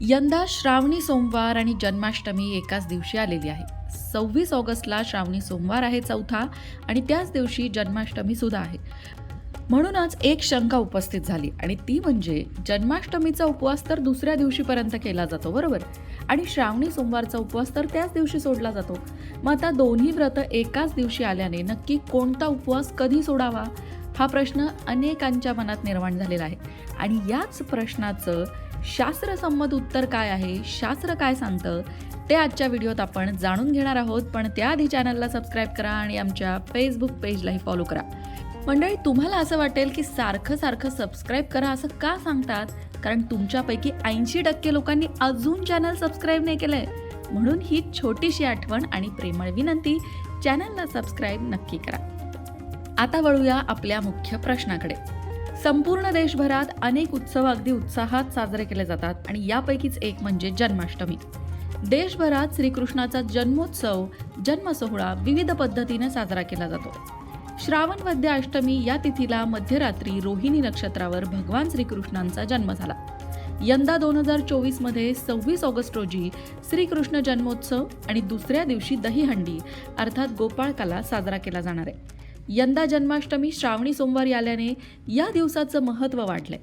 यंदा श्रावणी सोमवार आणि जन्माष्टमी एकाच दिवशी आलेली आहे. सव्वीस ऑगस्टला श्रावणी सोमवार आहे चौथा आणि त्याच दिवशी जन्माष्टमी सुद्धा आहे. म्हणूनच एक शंका उपस्थित झाली आणि ती म्हणजे जन्माष्टमीचा उपवास तर दुसऱ्या दिवशीपर्यंत केला जातो बरोबर? आणि श्रावणी सोमवारचा उपवास तर त्याच दिवशी सोडला जातो. मग आता दोन्ही व्रत एकाच दिवशी आल्याने नक्की कोणता उपवास कधी सोडावा? हा प्रश्न अनेकांच्या मनात निर्माण झालेला आहे. आणि याच प्रश्नाचं शास्त्रसंमत उत्तर काय आहे? शास्त्र काय सांगतं? ते आजच्या व्हिडिओत आपण जाणून घेणार आहोत पण त्याआधी चॅनलला सबस्क्राईब करा आणि आमच्या फेसबुक पेजलाही फॉलो करा. मंडळी तुम्हाला असं वाटेल की सारखं सारखं सबस्क्राईब करा असं का सांगतात? कारण तुमच्यापैकी ऐंशी टक्के लोकांनी अजून चॅनल सबस्क्राईब नाही केलंय. म्हणून ही छोटीशी आठवण आणि प्रेमळ विनंती चॅनलला सबस्क्राईब नक्की करा. आता वळूया आपल्या मुख्य प्रश्नाकडे. संपूर्ण देशभरात अनेक उत्सव अगदी उत्साहात साजरे केले जातात आणि यापैकीच एक म्हणजे जन्माष्टमी. देशभरात श्रीकृष्णाचा जन्मोत्सव जन्मसोहळा विविध पद्धतीने साजरा केला जातो. श्रावण वद्य अष्टमी या तिथीला मध्यरात्री रोहिणी नक्षत्रावर भगवान श्रीकृष्णांचा जन्म झाला. यंदा दोन हजार चोवीसमध्ये सव्वीस ऑगस्ट रोजी श्रीकृष्ण जन्मोत्सव आणि दुसऱ्या दिवशी दहीहंडी अर्थात गोपाळकाला साजरा केला जाणार आहे. यंदा जन्माष्टमी श्रावणी सोमवारी आल्याने या दिवसाचं महत्त्व वाढलंय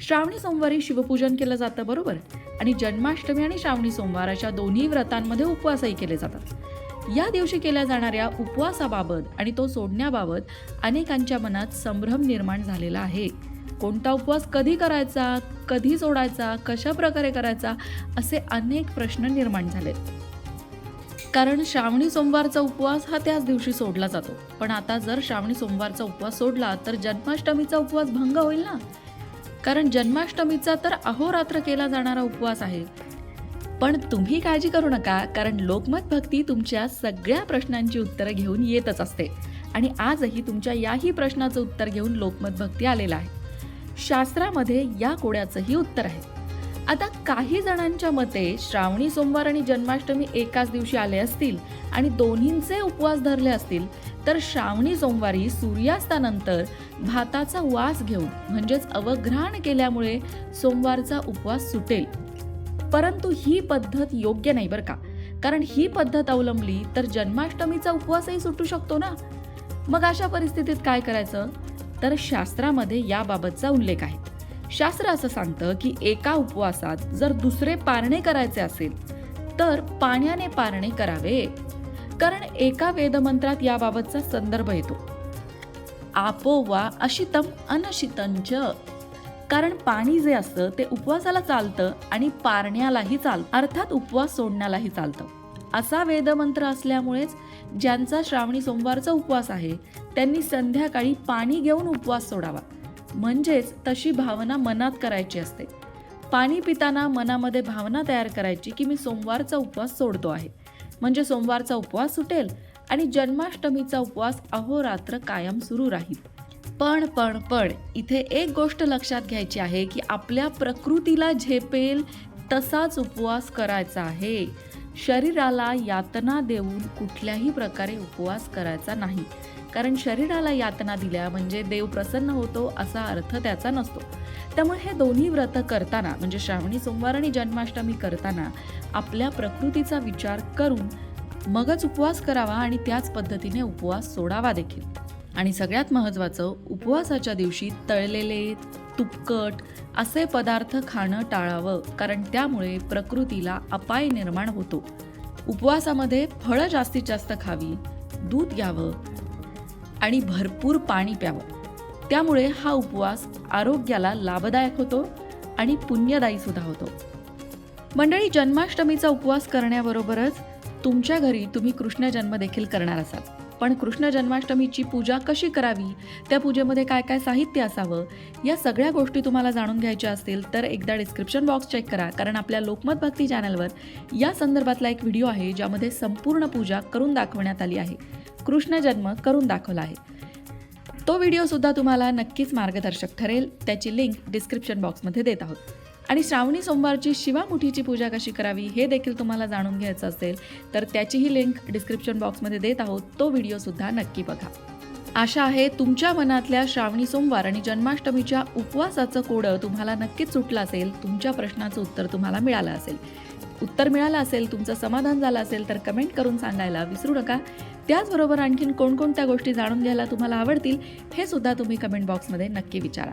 श्रावणी सोमवारी शिवपूजन केलं जातं बरोबर? आणि जन्माष्टमी आणि श्रावणी सोमवार अशा दोन्ही व्रतांमध्ये उपवासही केले जातात. या दिवशी केल्या जाणाऱ्या उपवासाबाबत आणि तो सोडण्याबाबत अनेकांच्या मनात संभ्रम निर्माण झालेला आहे. कोणता उपवास कधी करायचा कधी सोडायचा कशा प्रकारे करायचा असे अनेक प्रश्न निर्माण झालेत. कारण श्रावणी सोमवारचा उपवास हा त्याच दिवशी सोडला जातो. पण आता जर श्रावणी सोमवारचा उपवास सोडला तर जन्माष्टमीचा उपवास भंग होईल ना? कारण जन्माष्टमीचा तर अहोरात्र केला जाणारा उपवास आहे. पण तुम्ही काळजी करू नका कारण लोकमत भक्ती तुमच्या सगळ्या प्रश्नांची उत्तरं घेऊन येतच असते. आणि आजही तुमच्या याही प्रश्नाचं उत्तर घेऊन लोकमत भक्ती आलेला आहे. शास्त्रामध्ये या कोड्याचंही उत्तर आहे. आता काही जणांच्या मते श्रावणी सोमवार आणि जन्माष्टमी एकाच दिवशी आले असतील आणि दोन्हींचे उपवास धरले असतील तर श्रावणी सोमवारी सूर्यास्तानंतर भाताचा वास घेऊन म्हणजेच अवघ्राण केल्यामुळे सोमवारचा उपवास सुटेल. परंतु ही पद्धत योग्य नाही बरं का. कारण ही पद्धत अवलंबली तर जन्माष्टमीचा उपवासही सुटू शकतो ना? मग अशा परिस्थितीत काय करायचं? तर शास्त्रामध्ये याबाबतचा उल्लेख आहे. शास्त्र असं सांगतं की एका उपवासात जर दुसरे पारणे करायचे असेल तर पाण्याने पारणे करावे. कारण एका वेदमंत्रात याबाबतचा संदर्भ येतो. आपो वा अशितम अनशितंच. कारण पाणी जे असतं ते उपवासाला चालतं आणि पारण्यालाही चाल अर्थात उपवास सोडण्यालाही चालतं. असा वेदमंत्र असल्यामुळेच ज्यांचा श्रावणी सोमवारचा उपवास आहे त्यांनी संध्याकाळी पाणी घेऊन उपवास सोडावा. म्हणजेच तशी भावना मनात करायची असते. पाणी पिताना मनामध्ये भावना तयार करायची की मी सोमवारचा उपवास सोडतो आहे. म्हणजे सोमवारचा उपवास सुटेल आणि जन्माष्टमीचा उपवास अहोरात्र कायम सुरू राहील. पण पण पण इथे एक गोष्ट लक्षात घ्यायची आहे की आपल्या प्रकृतीला झेपेल तसाच उपवास करायचा आहे. शरीराला यातना देऊन कुठल्याही प्रकारे उपवास करायचा नाही. कारण शरीराला यातना दिल्या म्हणजे देव प्रसन्न होतो असा अर्थ त्याचा नसतो. त्यामुळे हे दोन्ही व्रत करताना म्हणजे श्रावणी सोमवार आणि जन्माष्टमी करताना आपल्या प्रकृतीचा विचार करून मगच उपवास करावा आणि त्याच पद्धतीने उपवास सोडावा देखील. आणि सगळ्यात महत्त्वाचं उपवासाच्या दिवशी तळलेले तुपकट असे पदार्थ खाणं टाळावं कारण त्यामुळे प्रकृतीला अपाय निर्माण होतो. उपवासामध्ये फळं जास्तीत जास्त खावी दूध घ्यावं आणि भरपूर पाणी प्यावं. त्यामुळे हा उपवास आरोग्याला लाभदायक होतो आणि पुण्यदायी सुद्धा होतो. मंडळी जन्माष्टमीचा उपवास करण्याबरोबरच तुमच्या घरी तुम्ही कृष्ण जन्म देखील करणार असाल. पण कृष्ण जन्माष्टमीची पूजा कशी करावी? त्या पूजेमध्ये काय काय साहित्य असावं? या सगळ्या गोष्टी तुम्हाला जाणून घ्यायच्या असतील तर एकदा डिस्क्रिप्शन बॉक्स चेक करा. कारण आपल्या लोकमत भक्ती चॅनलवर या संदर्भातला एक व्हिडिओ आहे ज्यामध्ये संपूर्ण पूजा करून दाखवण्यात आली आहे. कृष्ण जन्म करून दाखवला आहे. तो व्हिडिओसुद्धा तुम्हाला नक्कीच मार्गदर्शक ठरेल. त्याची लिंक डिस्क्रिप्शन बॉक्समध्ये देत आहोत. आणि श्रावणी सोमवारची शिवामुठीची पूजा कशी करावी हे देखील तुम्हाला जाणून घ्यायचं असेल तर त्याचीही लिंक डिस्क्रिप्शन बॉक्समध्ये देत आहोत. तो व्हिडिओसुद्धा नक्की बघा. आशा आहे तुमच्या मनातल्या श्रावणी सोमवार आणि जन्माष्टमीच्या उपवासाचं कोडं तुम्हाला नक्कीच सुटलं असेल तुमच्या प्रश्नाचं उत्तर तुम्हाला मिळालं असेल. उत्तर मिळालं असेल तुमचं समाधान झालं असेल तर कमेंट करून सांगायला विसरू नका. त्याचबरोबर आणखीन कोणकोणत्या गोष्टी जाणून घ्यायला तुम्हाला आवडतील हे सुद्धा तुम्ही कमेंट बॉक्समध्ये नक्की विचारा.